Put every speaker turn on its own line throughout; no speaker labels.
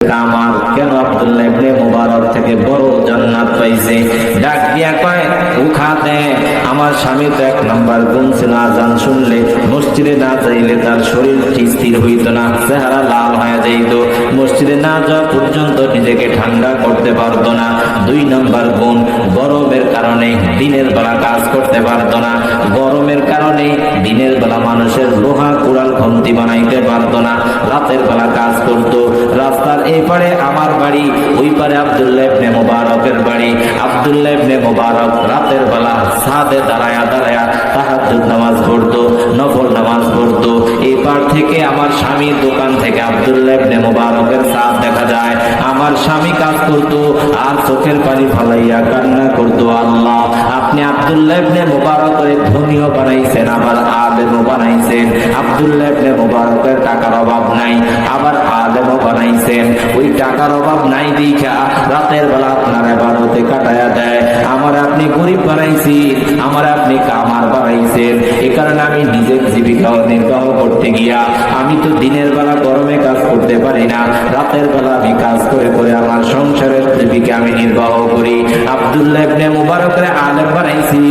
আমার কেন আব্দুল্লাহ ইবনে মুবারক থেকে বড় জান্নাত পাইছে? ডাক দিয়া কয় উখাতে আমার স্বামী তো এক নাম্বার গুণ ছিল আজান শুনলে মসজিদে না যাইলে তার শরীর ঠিক স্থির হইত না, চেহারা লাল হয়ে যাইত। মসজিদে না যাওয়া পর্যন্ত নিজেকে ঠান্ডা করতে পারতো না। দুই নাম্বার গুণ, গরমের কারণে দিনের বেলা কাজ করতে পারতো না। গরমের কারণে দিনের বেলা মানুষের লোহা কুড়াল খন্তি বানাইতে পারতো না। রাতের বেলা কাজ করত। রাস্তার এই পারে আমার বাড়ি, ওই পারে আব্দুল্লাহ মুবারকের বাড়ি। আব্দুল্লাহ মুবারক রাতের বেলা সাদে দাঁড়ায়া দাঁড়ায়া তাহাজ্জুদ নামাজ পড়তো, নফল নামাজ পড়তো। এই পার থেকে আমার স্বামীর দোকান থেকে আব্দুল্লাহ ইবনে মুবারকের সাদ দেখা যায়। আমার স্বামী কাজ করতো, আর চোখের পানি ফালাইয়া কান্না করতো, আল্লাহ, আপনি আব্দুল্লাহ ইবনে মুবারকের ধনীও বানাইছেন, আবার আলেমও বানাইছেন। আব্দুল্লাহ ইবনে মুবারকের টাকার অভাব নাই, আবার আলেমও বানাইছেন। ওই টাকার অভাব নাই দেখা রাতের বেলা গরিব বানাইছি, আমার আপনি কামার বানাইছেন। এ কারণে আমি নিজের জীবিকা নির্বাহ করতে গিয়া, আমি তো দিনের বেলা গরমে কাজ করতে পারি না, রাতের বেলা আমি কাজ করে করে আমার সংসারের জীবিকা আমি নির্বাহ করি। আব্দুল্লাহ ইবনে মুবারকের আলেম বানাইছি,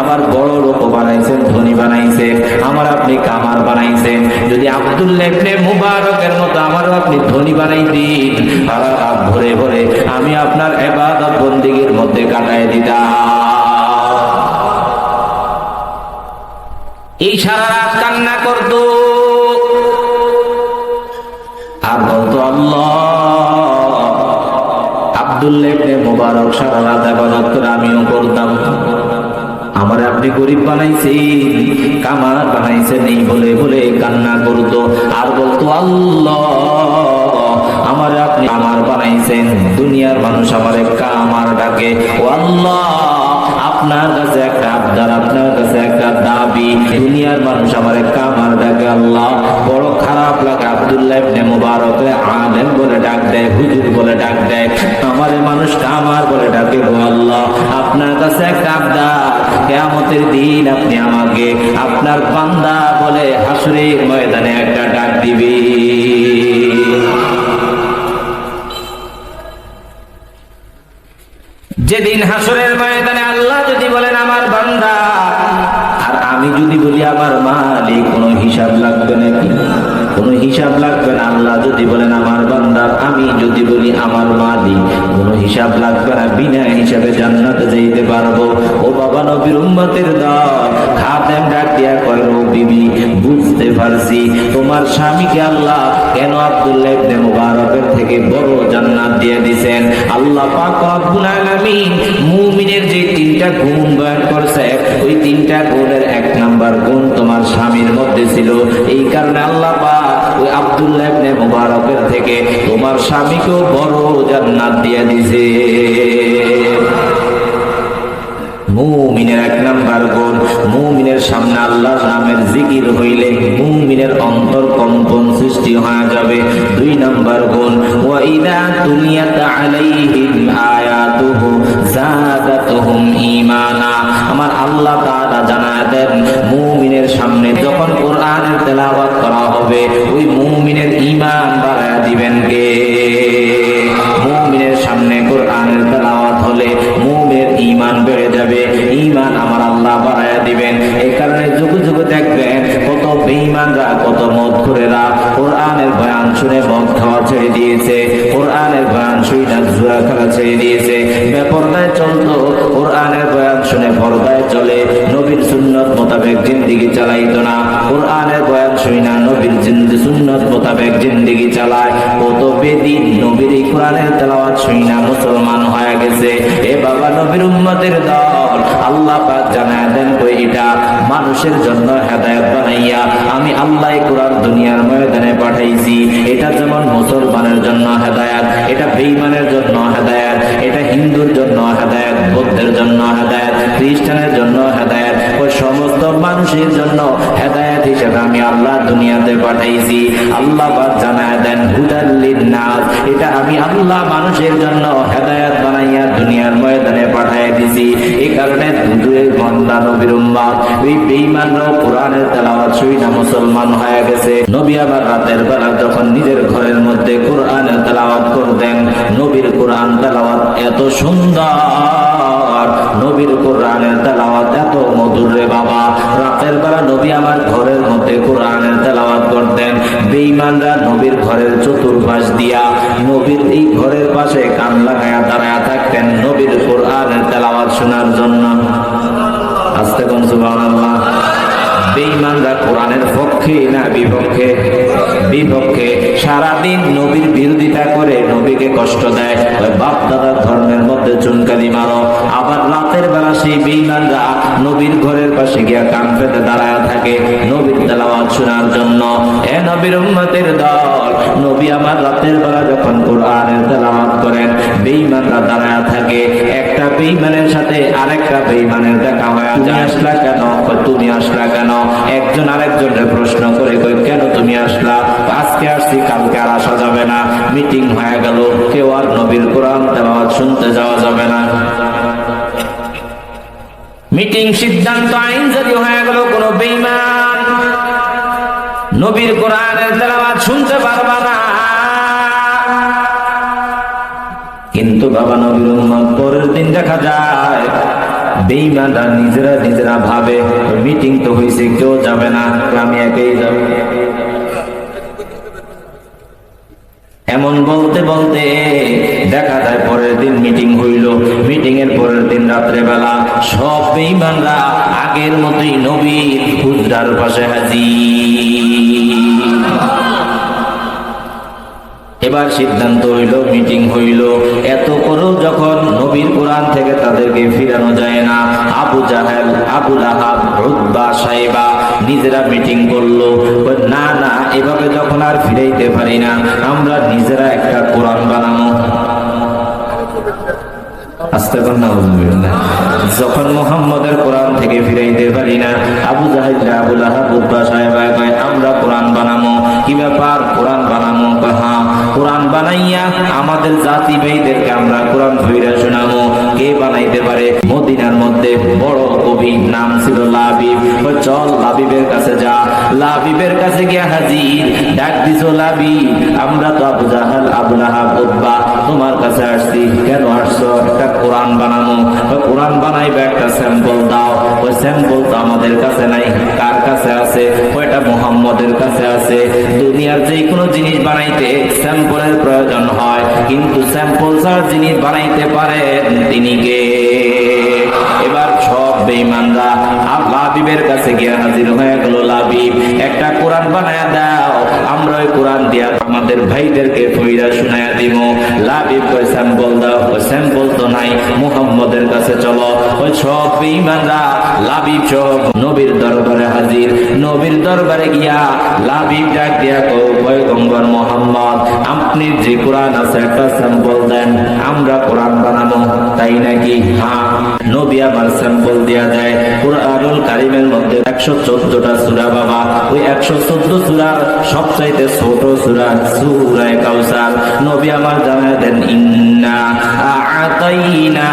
আবার বড় লোক বানাইছেন, ধনী বানাইছেন, আমার আপনি কামার বানাইছেন। যদি আব্দুল্লাহ ইবনে মুবারকের মতো আমারও আপনি ধনী বানাই দিন রাত ভরে ভরে আমি আপনার এবাদত বন্দিগির মধ্যে কাটায় দিতাম। সারা রাত কান্না করতো। আর বলতো, আল্লাহ আব্দুল্লাহ ইবনে মুবারক সারা রাত ইবাদত করে আমিও করতাম। আমার আপনি গরিব বানাইছেন, কামার বানাইছেন, এই বলে বলে কান্না করতো। আর বলতো, আল্লাহ, আমার আপনি আমার বানাইছেন, দুনিয়ার মানুষ আমার কামার ডাকে। আল্লাহ আপনার কাছে একটা আবদার, আপনার কাছে একটা দাবি। দুনিয়ার মানুষ আমার কামার ডাকে আল্লাহ, বড় খারাপ লাগে। আব্দুল্লাহ ইবনে মুবারক আলেম বলে ডাক দেয়, হুজুর বলে ডাক দেয়। আমারে মানুষ কামার বলে ডাকে গো আল্লাহ, আপনার কাছে একটা আবদার। কেয়ামতের দিন আপনি আমাকে আপনার বান্দা বলে হাসুরের ময়দানে একটা ডাক দিবে। যেদিন হাসরের ময়দানে আমার মালিক, কোনো হিসাব লাগবে নাকি? কোনো হিসাব লাগবে না? আল্লাহ যদি বলেন আমার বান্দা, আমি যদি বলি আমার মালিক, কোনো হিসাব লাগবে না? বিনা হিসাবে জান্নাতে যেতে পারব। ও বাবা নবীর উম্মতের দল খাদেম ডাক কয় বিবি, বুঝতে পারছি। তোমার স্বামীকে আল্লাহ কেন আব্দুল্লাহ ইবনে মুবারকের থেকে বড় জান্নাত দিয়ে দিবেন আল্লাহ পাক রব্বুল আলামিন মুমিনের যে তিনটা গুণ বয়ান করছে, ওই তিনটা গুণের এক নাম্বার গুণ তোমার স্বামীর মধ্যে ছিল। এই কারণে আল্লাহ পাক ওই আব্দুল্লাহ ইবনে মুবারকের থেকে তোমার স্বামীকেও বড় জান্নাত দিয়ে দিছে। মুমিনের এক নাম্বার গুণ। মুমিনের সামনে আল্লাহর নামের জিকির হইলে মুমিনের অন্তর কম্পন সৃষ্টি হয়ে যাবে। দুই নাম্বার গুণ, ওয়া ইদা তুলিয়াত আলাইহিম আয়াতুহু জাদাতুহুম ঈমানা। আমার আল্লাহ তাআলা জানায় দেন, মুমিনের সামনে যখন কোরআনের তেলাওয়াত করা হবে, ওই মুমিনের ঈমান বাড়ায় দিবেন কে? মুমিনের সামনে কোরআনের তেলাওয়াত ঈমান বেড়ে যাবে। ইমান আমার আল্লাহ বাড়াইয়া দিবেন। এই কারণে যুগ যুগ দেখবেন কত বেঈমানরা কত মদ করেরা? কোরআনের বয়ান শুনে মদ খাওয়া ছেড়ে দিয়েছে। কোরআনের বয়ান শুনে না জুয়া খেলা ছেড়ে দিয়েছে। বেপরদায় চলতো, কোরআনের বয়ান শুনে পর্দায় চলে। নবীর সুন্নত মোতাবেক জিন্দিগি চালাইতো না। কোরআনের বয়ান শুই না নবীর জিন্দি সুন্নত মোতাবেক জিন্দিগি চালায়। কত বেদিন নবীর এই কোরআনের তেলাওয়াত শুই না মুসলমান হয়ে গেছে। এ বাবা নবীর উম্মতের দল, আল্লাহ পাক জানায় দেন কই এটা। মানুষের জন্য হেদায়েত পাঠাইছি আল্লাহ জানায় দেন হুদাল্লিন নাস এটা আমি আল্লাহ মানুষের জন্য হেদায়াত বানাইয়া দুনিয়ার ময়দানে পাঠাই দিছি। এই কারণে মন্দা নবীর উম্মাদ কোরআনের তেলাওয়াত শুই না মুসলমান হয়ে গেছে। নবী আবার রাতের বেলা যখন নিজের ঘরের মধ্যে কোরআনের তেলাওয়াত করতেন, নবীর কোরআন তেলাওয়াত এত সুন্দর। নবীর কোরআনের তেলাওয়াত, এত মধুর রে বাবা। রাতের বেলা নবী আমার ঘরের মধ্যে কোরআনের তেলাওয়াত করতেন। বেঈমানরা নবীর ঘরের চতুর্পাশ দিয়া নবীর এই ঘরের পাশে কান লাগায়া দাঁড়ায়া থাকতেন নবীর কোরআনের তেলাওয়াত শোনার জন্য। আস্তে কোন সুবহানাল্লাহ। বেঈমানরা কোরআনের পক্ষে না বিপক্ষে? বিপক্ষে। সারাদিন নবীর বিরোধিতা করে নবীকে কষ্ট দেয়। ওই বাপ দাদার ধর্মের মধ্যে চুনকালি মারো। আবার রাতের বেলা সেই বেঈমানরা নবীর ঘরের পাশে গিয়া কান পেতে দাঁড়ায় থাকে নবীর তেলাওয়াত শোনার জন্য। এ নবীর উম্মতের দল, নবী আমার রাতের বেলা যখন কোরআনের তেলাওয়াত করেন, বেঈমানরা দাঁড়ায় থাকে। একটা বেঈমানের সাথে আরেকটা বেঈমানের দেখা হয় তুমি আসলা কেন? তুমি আসলা কেন? একজন আরেকজনের প্রশ্ন করে কই, কেন তুমি আসলা? আজকে আসছি, কালকে আর আসা যাবে না। মিটিং হয়ে গেল, কেউ আর নবীর কোরআন তেলাওয়াত শুনতে যাওয়া যাবে না। মিটিং সিদ্ধান্ত আইন যদি হয়ে গেল, কোনো বেঈমান নবীর কোরআনের তেলাওয়াত শুনতে পারবা না। কিন্তু বাবা নবীর উম্মত পরের দিন দেখা যায় বেঈমানরা নিজেরা নিজেরা ভাবে, মিটিং তো হয়েছে কেউ যাবে না আমি যাব। এমন বলতে বলতে দেখা যায় পরের দিন মিটিং হইল। মিটিং এর পরের দিন রাত্রে বেলা সব বেইমানরা আগের মতোই নবীর হুজরার পাশে হাজির। এবার সিদ্ধান্ত হইল মিটিং হইল। এত করেও যখন নবীর কোরআন থেকে তাদেরকে ফিরানো যায় না। আবু জাহেল আবুল আহাব রুদ্বা সাহেবা নিজেরা মিটিং করল। না না এভাবে যখন আর ফিরাইতে পারি না। আমরা নিজেরা একটা কোরআন বানাবো। আস্তে কন্যা যখন মোহাম্মদের কোরআন থেকে ফিরাইতে পারি না আবু জাহিদ আবুল আহাব উদ্বা সাহেব আমরা কোরআন বানামো কি ব্যাপার? কোরআন বানামো কয়, হ্যাঁ কোরআন বানাইয়া আমাদের জাতি ভাইদেরকে আমরা কোরআন ধইরা শোনামো কে বানাইতে পারে? মদিনার মধ্যে বড় কবি নাম ছিল লাবিব। চল লাবিবের কাছে যা। লাবিবের কাছে গিয়া হাজির। ডাক দিছো, লাবিব, আমরা তো আবু জাহাল আবুল আহাব উদ্বা তোমার কাছে আসছি। কেন আসছো? একটা কোরআন বানানো কোরআন বানাইবে একটা স্যাম্পল দাও। ওই স্যাম্পল তো আমাদের কাছে নাই। কার কাছে আছে? ওইটা মোহাম্মদের কাছে আছে। দুনিয়ার যে কোনো জিনিস বানাইতে স্যাম্পলের প্রয়োজন হয়। কিন্তু স্যাম্পল ছাড়া যিনি বানাইতে পারেন তিনি কে? লাবিবের কাছে হাজির হয়ে গেল লাবিব। একটা কোরআন বানায় দাও। আমরা ওই কোরআন দিয়া আমাদের ভাইদেরকে ফইরা দিব লাবিব স্যাম্পল দাও। ওই স্যাম্পল তো নাই। মুহাম্মদের কাছে চলো। ওই সব লাবিব সব নবীর দরবারে হাজির। নবীর দরবারে গিয়া লাবিব ডাক দিয়া কো পয়গম্বর মোহাম্মদ, আপনি যে কোরআন আছে একটা স্যাম্পল দেন। আমরা কোরআন বানাবো। তাই নাকি? হ্যাঁ। নবী আমার স্যাম্পল দেয়া দেয় কোরআনুল কারিমের মধ্যে একশো চোদ্দটা সুরা বাবা। ওই একশো চোদ্দ সুরার সবচাইতে ছোট সুরা, সুরায় কাউসার নবী আমার জানায় দেন, ইন্না আতাইনা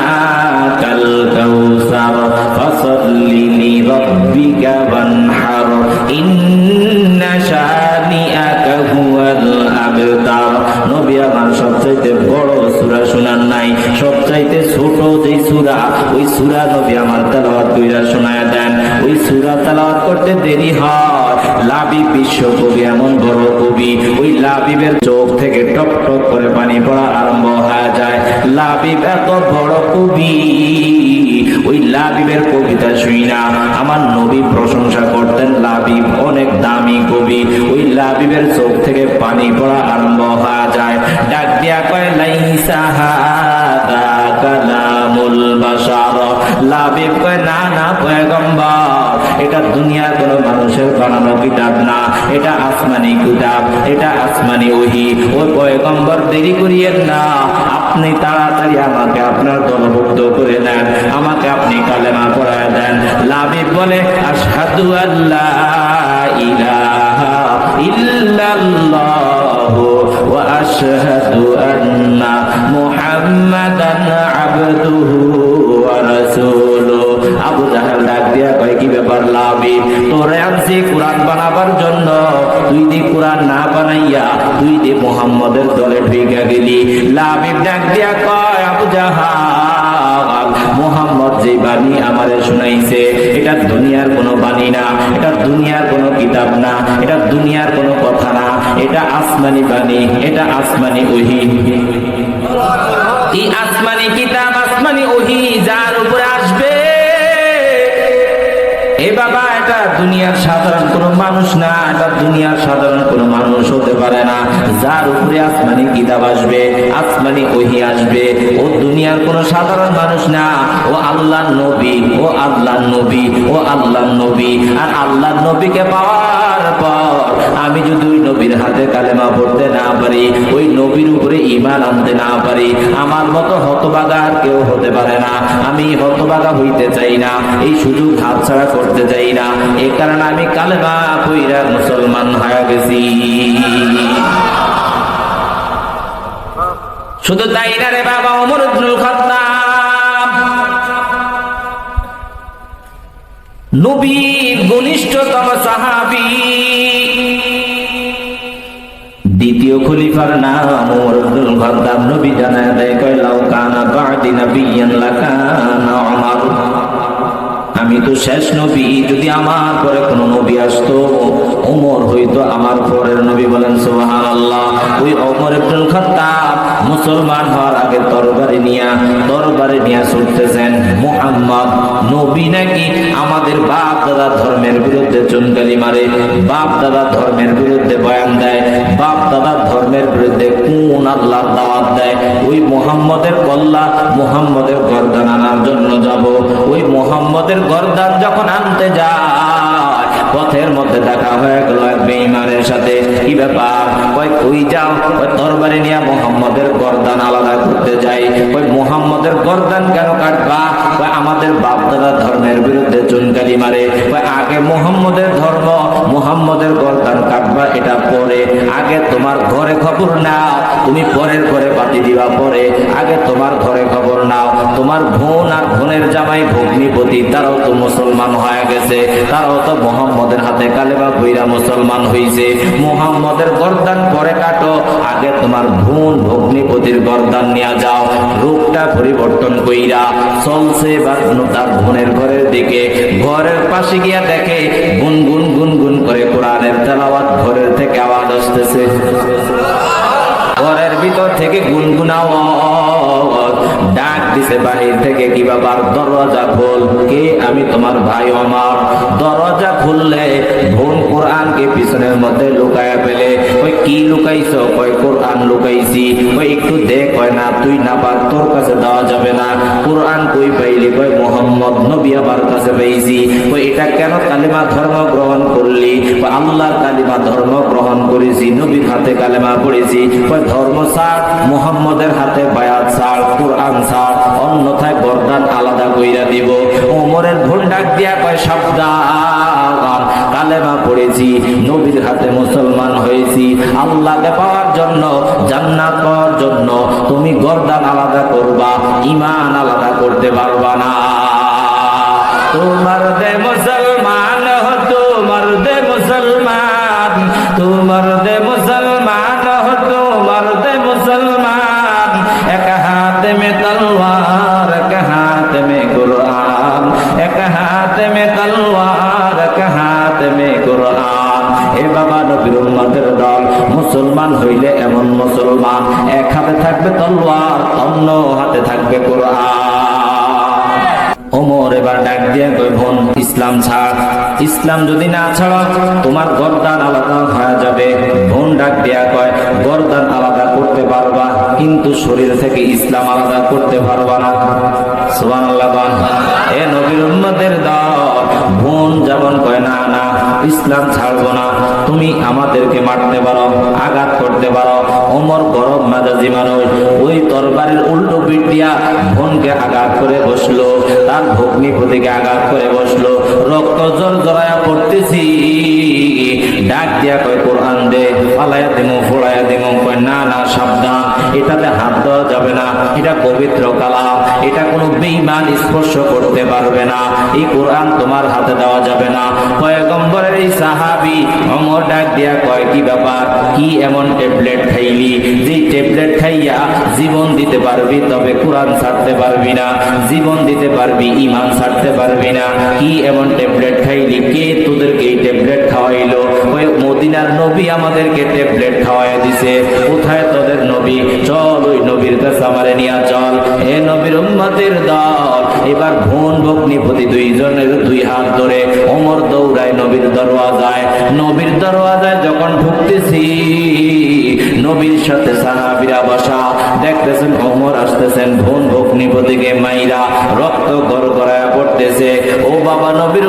কাল কাউসার ফাসাল্লি লিরাব্বিকা ওয়ানহার। ইন্না শানিআকা হুয়াল আবতার। নবী আমার সবচাইতে বড় সবচাইতে ছোট যে সূরা, ওই সূরা নবী আমার তেলাওয়াত কইরা শোনায় দেন। ওই সূরা তেলাওয়াত করতে দেরি হয়। লাবিব বিশ্ব কবি এমন বড় কবি। ওই লাবিবের চোখ থেকে টপ টপ করে পানি পড়া আরম্ভ হয়ে যায়। লাবিব এত বড় কবি, ওই লাবিবের কবিতা শুই না। আমার নবী প্রশংসা করতেন লাবিব অনেক দামি কবি। ওই লাবিবের চোখ থেকে পানি পড়া আরম্ভ হয়ে যায়। ডাক দিয়া কয়, লাইসা হাবিব কয়, না না, পয়গম্বর, এটা দুনিয়ার কোনো মানুষের বানানো কিতাব না। এটা আসমানি কিতাব, এটা আসমানি ওহি। ও পয়গম্বর, দেরি করিয়েন না। আপনি তাড়াতাড়ি আমাকে আপনার দলভুক্ত করে দেন। আমাকে আপনি কালেমা পড়ায় দেন। লাবিব বলে, আশহাদু আল্লাহ ইলাহা ওয়া আশহাদু আন্না মুহাম্মাদান আবদুহু কয় লাভি তোরে আনছি কোরআন বানাবার জন্য। তুই দি কোরআন না বানাইয়া, তুই দি মোহাম্মদের দলে ঢুকে গেলি। লাভিব ডাক দিয়া কয়, আবু জাহাল, মোহাম্মদ যে বাণী আমারে শুনাইছে, এটা দুনিয়ার কোনো বাণী না, এটা দুনিয়ার কোনো কিতাব না, এটা দুনিয়ার কোনো কথা না, এটা আসমানি বাণী, এটা আসমানি ওহি। এই আসমানি কিতাব, আসমানি ওহি, যার উপরে এ বাবা এটা দুনিয়ার সাধারণ কোনো মানুষ না এটা দুনিয়ার সাধারণ কোনো মানুষ হতে পারে না। যার উপরে আসমানি কিতাব আসবে, আসমানি ওহি আসবে, ও দুনিয়ার কোনো সাধারণ মানুষ না। ও আল্লাহ নবী, ও আল্লাহ নবী, ও আল্লাহ নবী। আর আল্লাহ নবীকে পাওয়ার পর আমি যদি ওই নবীর হাতে কালেমা পড়তে না পারি, ওই নবীর উপরে ইমান আনতে না পারি, আমার মতো হতবাগা আর কেউ হতে পারে না। আমি হতবাগা হইতে চাই না, এই সুযোগ হাতছাড়া করতে চাই না। এ কারণে আমি কালেমা কইরা মুসলমান হয়ে গেছি। শুধু তাই না রে বাবা খাত্তাব। নবীর ঘনিষ্ঠতম সাহাবী। দ্বিতীয় খলিফার নাম নবী জানায় দেয়, কয়, লাউ কানা বাদি নাবিয়ান লাকানা আমি তো শেষ নবী। যদি আমার পরে কোনো নবী আসতো, ওমর হইতো আমার পরের নবী বলেন সোহান আল্লাহ ওই অমর একজন খাত্তাব মুসলমান হওয়ার আগে তরবারি নিয়া তরবারি নিয়া ছুটতেছেন মুহাম্মদ, নবী নাকি আমাদের বাপ দাদা ধর্মের বিরুদ্ধে চুনকালি মারে, বাপ দাদা ধর্মের বিরুদ্ধে বয়ান দেয়, বাপ দাদা ধর্মের বিরুদ্ধে কোন আল্লাহ দাওয়াত দেয়? ওই মোহাম্মদের কল্লা, মোহাম্মদের গর্দান আনার জন্য যাব। ওই মোহাম্মদের গর্দান যখন আনতে যায় পথের মধ্যে দেখা হয়ে গেল এক বেঈমানের সাথে। কি ব্যাপার? কই কই যাও। ওই তরবারি নিয়ে মোহাম্মদের গর্দান আলাদা করতে যাই। ওই মোহাম্মদের গর্দান কেন কাটবা? আমাদের বাপদাদা ধর্মের বিরুদ্ধে চুনকালি মারে। আগে মোহাম্মদের ধর্ম, মোহাম্মদের গর্দান কাটবা, এটা পরে। আগে তোমার ঘরে খবর নাও, তুমি পরের ঘরে বাতি দিবা পরে। আগে তোমার ঘরে খবর নাও। তোমার বোন আর বোনের জামাই ভগ্নিপতি, তারাও তো মুসলমান হয়ে গেছে। তারাও তো মোহাম্মদের হাতে কালেবা বইরা মুসলমান হইছে। মোহাম্মদের গর্দান পরে কাটো, আগে তোমার বোন ভগ্নিপতির গর্দান নিয়ে যাও। রূপটা পরিবর্তন কইরা চলছে বা তার বোনের ঘরের দিকে। ঘরের পাশে গিয়া দেখে গুন গুন গুন গুন করে কোরআনের তেলাওয়াত ঘরের থেকে আওয়াজ আসতেছে। ঘরের ভিতর থেকে গুনগুনাও ডাক দিছে বাহির থেকে কি বাবার দরজা খোল? কে? আমি তোমার ভাই আমার দরজা খুললে বোন কোরআনকে পিছনের মধ্যে লুকায়া পেলে ওই কি লুকাইছ? কয়, কোরআন লুকাইছি। ওই একটু দেখ হয় না, তুই না পার, তোর কাছে দেওয়া যাবে না। কোরআন কই পাইলি? কয়, মোহাম্মদ নবী আমার কাছে পাইছি। ওই এটা কেন কালিমা ধর্ম গ্রহণ করলি? কয়, আল্লাহর কালিমা ধর্ম গ্রহণ করেছি, নবীর হাতে কালেমা পড়েছি। কয়, ধর্ম ছাড়, মোহাম্মদের হাতে বায়াত ছাড়। কোরআন ছাড়, অন্যথায় বরদান আলাদা কইরা দিব। ওমরের ভুল ডাক দিয়া কয়, সাবধান, কালেমা পড়েছি, নবীর হাতে মুসলমান হয়েছি। পাওয়ার জন্য, জান্নাত পাওয়ার জন্য তুমি গর্দান আলাদা করবা ইমান আলাদা করতে পারবা না। তোমার দে মুসলমান, তোমার দে মুসলমান, তোমার দে মুসলমান। হাতে থাকবে ওমর এবার ডাক দিয়ে কই বোন, ইসলাম ছাড়। ইসলাম যদি না ছাড়ো, তোমার গর্দান আলাদা হয়ে যাবে। বোন ডাক দিয়া কয়, গর্দান আলাদা করতে পারবা, কিন্তু শরীর থেকে ইসলাম আলাদা করতে পারবা না। সুবহানাল্লাহ, বান। এ নবীর উম্মতের দল। বোন যেমন কয়, না না ইসলাম ছাড়বো না। তুমি আমাদেরকে মারতে পারো, আঘাত করতে পারো। ওমর গরম মেজাজি মানুষ। ওই তরবারির উল্টো পিঠ দিয়া বোনকে আঘাত করে বসল। তার ভগ্নি প্রতিকে আঘাত করে বসল। রক্ত জল জড়ায়া পড়তেছি। ডাক দিয়া কয়, কোরআন দে। পালায়া দিমু ফোড়ায়া দিমু। কয়, না না, সাবধান। এটাতে হাত দেওয়া যাবে না। এটা পবিত্র কালাম। কোনো বেঈমান স্পর্শ করতে পারবে না। এই কোরআন তোমার হাতে দেওয়া যাবে না। পয়গম্বরের এই সাহাবি অমর ডাক দিয়া কয়, কি ব্যাপার? কি এমন ট্যাবলেট খাইলি? যে ট্যাবলেট খাইয়া জীবন দিতে পারবি, তবে কোরআন ছাড়তে পারবি না। জীবন দিতে পারবি ইমান ছাড়তে পারবি না। কি এমন ট্যাবলেট খাইলি? কে তোদেরকে এই ট্যাবলেট খাওয়াইলো? ওই মদিনার নবী আমাদেরকে ট্যাবলেট খাওয়াই দিছে। কোথায় তোদের নবী? চল ওই নবীর কাছে আমারে নিয়ে চল। হে নবীর উম্মতের দল, এবার বোন ভগ্নিপতি দুইজনের দুই হাত ধরে ওমর দৌড়ায় নবীর দরওয়াজায়। নবীর দরওয়াজায় যখন ঢুকতেছি, নবীর সাথে সাহাবিরা বসা। দেখতেছেন ওমর আসতেছেন বোন ভগ্নিপতিকে মাইরা, রক্ত গড়গড়ায় পড়তেছে। ও বাবা, নবীর